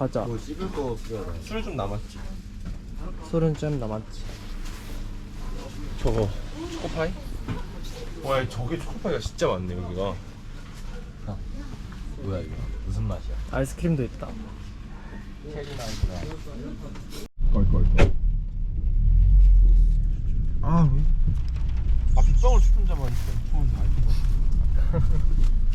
과자 뭐 씹을 거 필요하다. 술 좀 남았지. 술은 좀 남았지 저거 초코파이? 와 저게 초코파이가 진짜 많네 여기가. 어. 뭐야 이거? 무슨 맛이야? 아이스크림도 있다 껄껄껄. 아 왜? 아 빗방울 추천자만 어, 있어.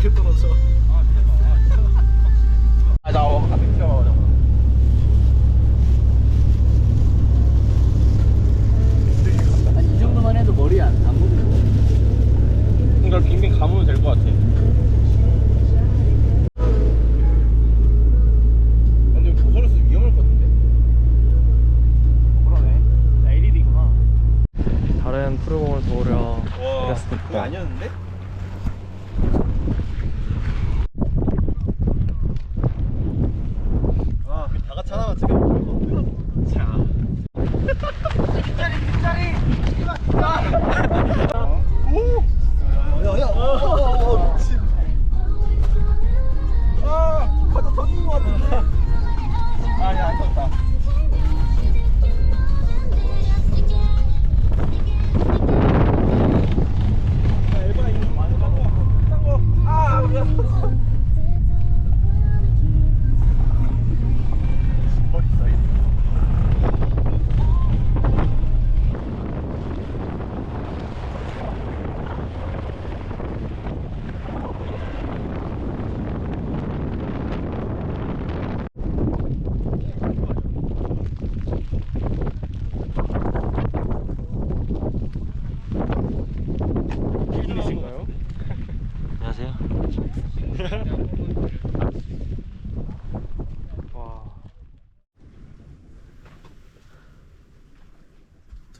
이렇게 떨어져.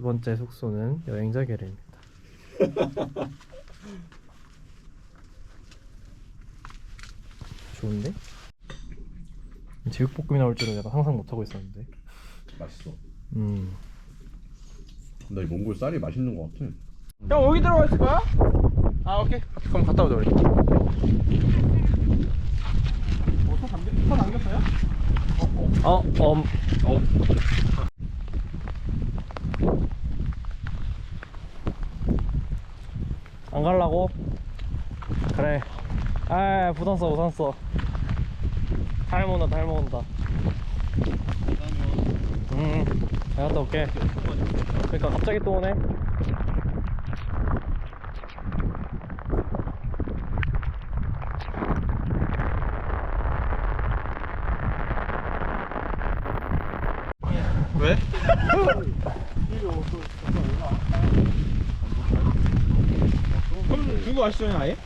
두 번째 숙소는 여행자 게레입니다. 좋은데? 제육볶음이 나올 줄은 내가 상상 못 하고 있었는데. 맛있어. 음. 근데 이 몽골 쌀이 맛있는 것 같아. 형 여기 들어가 있을 거야? 아 오케이. 그럼 갔다 오자 우리. 어서 담겼? 서 담겼어요? 어, 어, 어, 어. 안 갈라고? 그래. 아 부산서 부산서 잘 먹는다 잘 먹는다. 음, 응 내가 갔다 올게. 그러니까 갑자기 또 오네. 왜? 두고 가시죠 아예?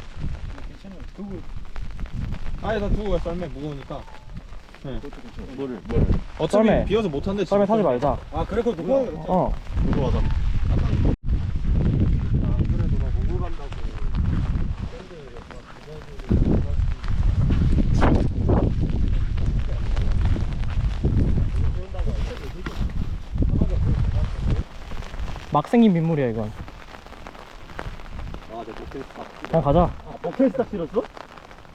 괜찮아요. 두고 아예 다 두고 가 썰매 무거우니까. 네. 뭐를 뭐를? 어차피 썰매. 비어서 못한대 썰매 타지 말자. 아 그래 그거 누구 어. 누구 하자 그래도 나 목을 간다고. 막 생긴 빗물이야 이건 그냥 가자. 아 버킷 딱 실었어?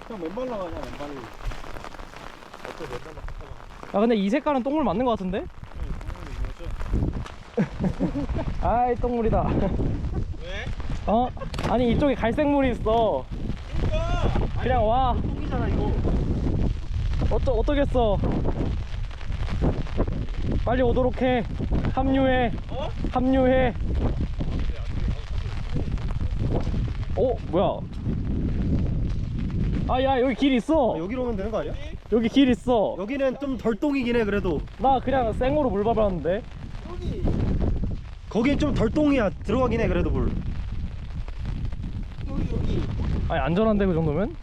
그냥 맨발로 가냐 맨발로. 야 근데 이 색깔은 똥물 맞는 거 같은데? 아이 똥물이다. 왜? 어? 아니 이쪽에 갈색물이 있어. 그냥 와. 똥이잖아 이거. 어쩌, 어떠겠어? 빨리 오도록 해. 합류해. 어? 합류해 어 뭐야? 아 야 여기 길 있어. 여기로 오면 되는 거 아니야? 여기 길 있어. 여기는 좀 덜 똥이긴 해 그래도. 나 그냥 생으로 물 밟았는데. 여기 거긴 좀 덜 똥이야. 들어가긴 해 그래도 물. 여기 여기. 아니 안전한데 그 정도면?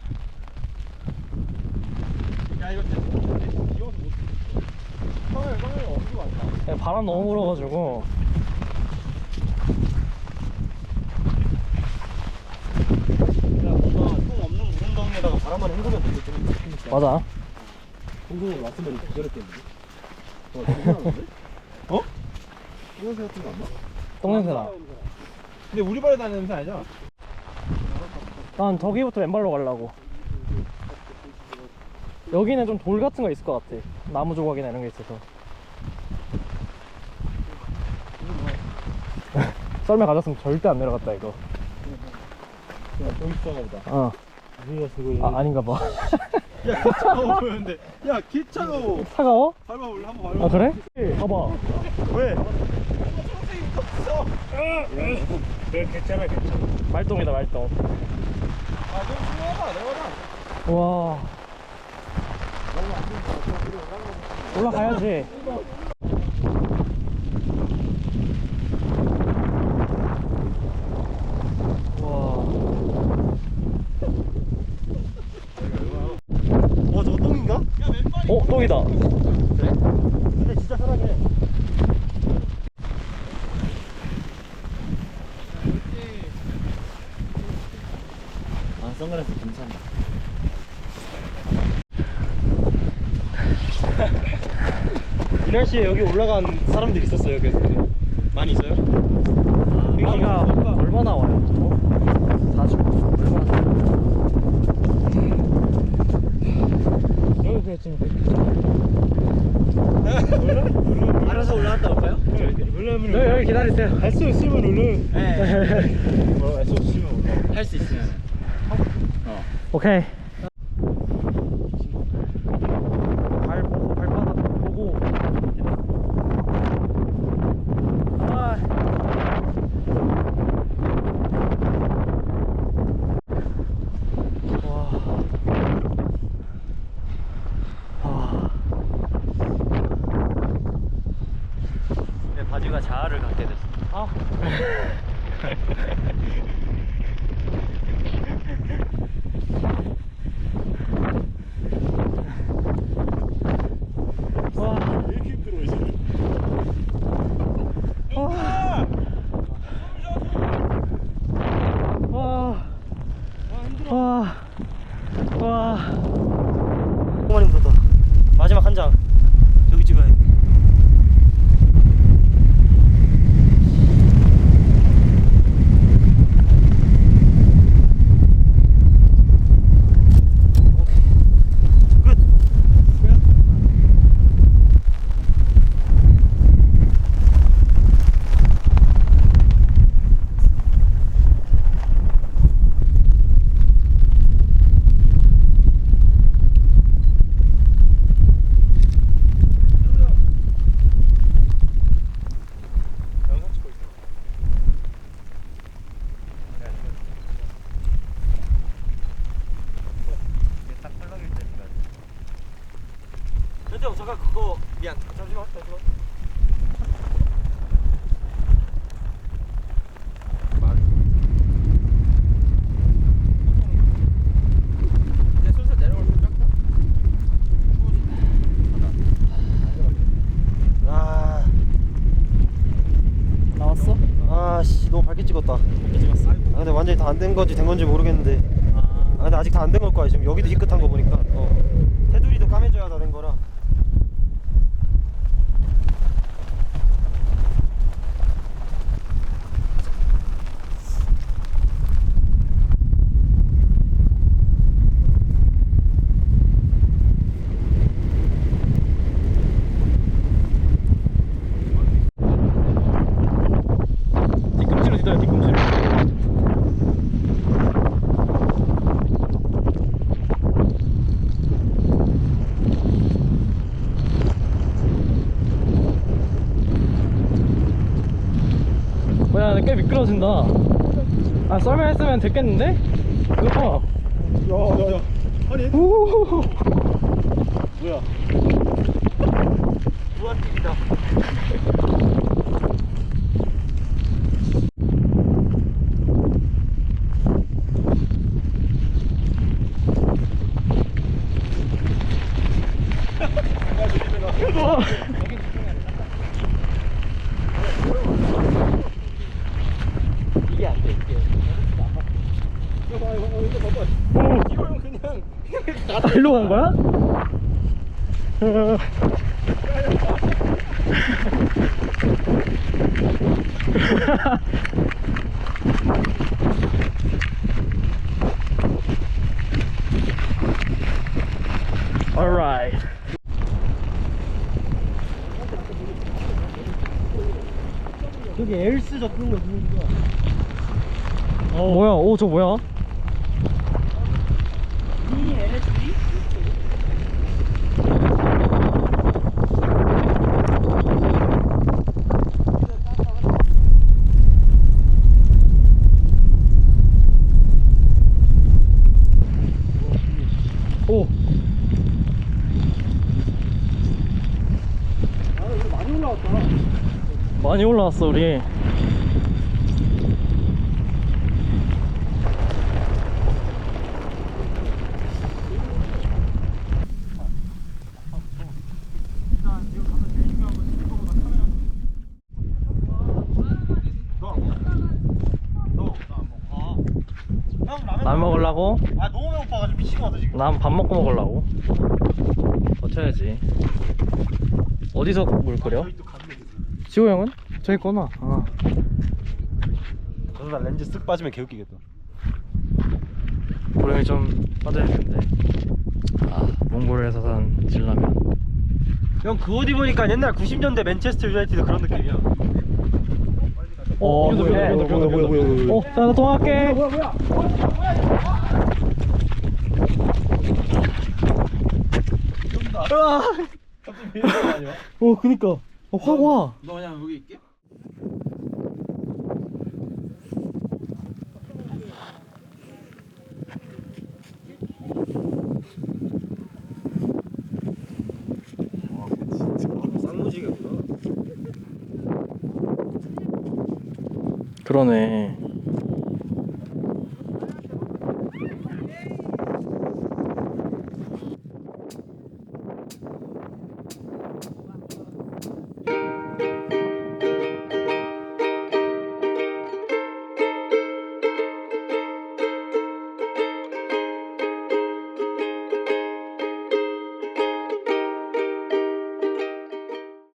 야 이거 진짜 비어서 못 썰매 썰매 어디로 야, 바람 너무 불어가지고 야 뭔가 똥 없는 무릉덩이에다가 바람만 헹구면 되겠지 맞아. 공공을 왔으면 기절했겠는데 어? 어? 이런 새 같은 거안 나? 똥냄새 나. 근데 우리 발에 다니는 냄새 아니잖아. 난 저기부터 맨발로 가려고. 여기는 좀 돌 같은 거 있을 것 같아. 나무 조각이나 이런 게 있어서. 썰매 가졌으면 절대 안 내려갔다 이거. 저기 있어가 보다. 어. 아 아닌가 봐. 야 기차가 보였는데. 야 기차가 차가워? 밟아볼래? 한번 밟아 아 그래? 봐봐. 왜? 말똥이다 말똥 아좀 숨어봐 내려가자 와. 올라가야지 와 어 저거 똥인가? 야 어, 똥이다. 근데 진짜 편하게 아 선글라스 괜찮다 이 날씨에 여기 올라간 사람들 있었어요 그래서 많이 있어요? 비가 얼마 나 와요? 어? 40? 얼마 나? 여기 그냥 지금 알아서 올라갔다 올까요? 여기, 여기 기다리세요. 할 수 있으면 올라 네. 뭐 SO 치면 올라 할수 있으면 오케이. ハハハハ。 잠깐 그거 미안. 잠시만 잠시만? 아, 나왔어? 아씨 너무 밝게 찍었다. 어떻게 찍었어? 아 근데 완전히 다 안 된 건지 된 건지 모르겠는데. 아. 근데 아직 다 안 된 걸 거야 지금 여기도 희끗한 거 보니까. 어. 테두리도 까매져야 다 된 거라 뒤꿈치로 뒤져요 뒤꿈치로 뭐야 미끄러진다. 아 썰매 했으면 됐겠는데? 그거 야야야. 아니 오. 뭐야 무한틱이다 이게 안돼 이게 아, 일로 간 거야? 저기 엘스 접는 거 누구야 어. 뭐야? 오, 저 뭐야? 오. 많이 올라왔다 많이 올라왔어, 우리. 라면 먹으려고? 아 너무 배고파가지고 같아 지금 난 밥 먹고 먹으려고. 버텨야지. 어디서 물 끓여? 지호 형은? 저기 있구나. 아. 저러다 렌즈 쓱 빠지면 개웃기겠다 고령이 좀 빠져야 되는데. 아, 몽골에서 산 진라면. 형 그 옷 입으니까 옛날 90년대 맨체스터 유나이티드 그런 느낌이야 어, 뭐야, 뭐야, 뭐야, 뭐야, 뭐야, 뭐야, 뭐야. 어, 자, 나 통화할게. 뭐야, 뭐야. 으아! 어, 그니까. 어, 확 와. 너 그냥 여기 있게? 쌍무지개구나 그러네.